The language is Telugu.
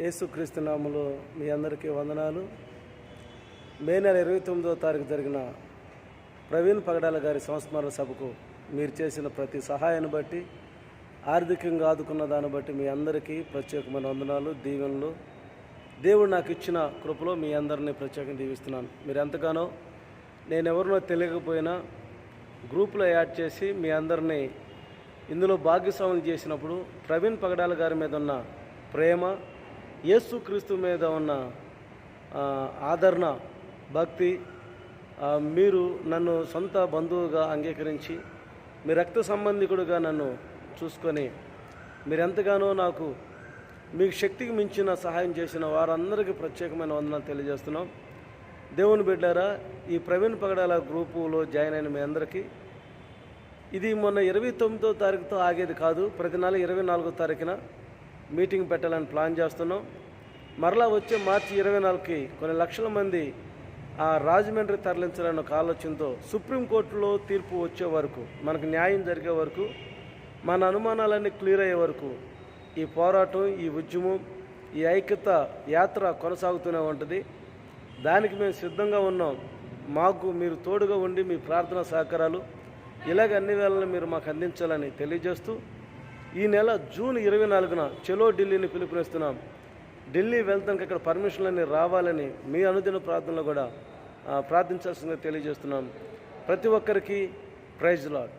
యేసుక్రీస్తునాములు మీ అందరికీ వందనాలు. మే నెల ఇరవై తొమ్మిదో తారీఖు జరిగిన ప్రవీణ్ పగడాల గారి సంస్మరణ సభకు మీరు చేసిన ప్రతి సహాయాన్ని బట్టి ఆర్థికంగా ఆదుకున్న దాన్ని బట్టి మీ అందరికీ ప్రత్యేకమైన వందనాలు దీవెనలు. దేవుడు నాకు ఇచ్చిన కృపలో మీ అందరినీ ప్రత్యేకంగా దీవిస్తున్నాను. మీరు ఎంతగానో నేను ఎవరినో తెలియకపోయినా గ్రూప్లో యాడ్ చేసి మీ అందరినీ ఇందులో భాగ్యస్వాములు చేసినప్పుడు ప్రవీణ్ పగడాల గారి మీద ఉన్న ప్రేమ యేసుక్రీస్తు మీద ఉన్న ఆదరణ భక్తి మీరు నన్ను సొంత బంధువుగా అంగీకరించి మీ రక్త సంబంధికుడుగా నన్ను చూసుకొని మీరు ఎంతగానో నాకు మీకు శక్తికి మించిన సహాయం చేసిన వారందరికీ ప్రత్యేకమైన వందనాలు తెలియజేస్తున్నాం. దేవుని బిడ్డారా ఈ ప్రవీణ్ పగడాల గ్రూపులో జాయిన్ అయిన మీ అందరికీ ఇది మొన్న ఇరవై తొమ్మిదో తారీఖుతో ఆగేది కాదు ప్రతి నెల ఇరవై నాలుగో తారీఖున మీటింగ్ పెట్టాలని ప్లాన్ చేస్తున్నాం. మరలా వచ్చే మార్చి ఇరవై నాలుగుకి కొన్ని లక్షల మంది ఆ రాజమండ్రి తరలించాలన్న ఒక ఆలోచనతో సుప్రీంకోర్టులో తీర్పు వచ్చే వరకు మనకు న్యాయం జరిగే వరకు మన అనుమానాలన్నీ క్లియర్ అయ్యే వరకు ఈ పోరాటం ఈ ఉద్యమం ఈ ఐక్యత యాత్ర కొనసాగుతూనే ఉంటుంది. దానికి మేము సిద్ధంగా ఉన్నాం. మాకు మీరు తోడుగా ఉండి మీ ప్రార్థన సహకారాలు ఇలాగ అన్ని వేళలను మీరు మాకు అందించాలని తెలియజేస్తూ ఈ నెల జూన్ ఇరవై నాలుగున చెలో ఢిల్లీని పిలుపునిస్తున్నాం. ఢిల్లీ వెళ్తానికి అక్కడ పర్మిషన్లన్నీ రావాలని మీ అనుదిన ప్రార్థనలో కూడా ప్రార్థించాల్సిందిగా తెలియజేస్తున్నాం. ప్రతి ఒక్కరికి ప్రైజ్ లాడ్.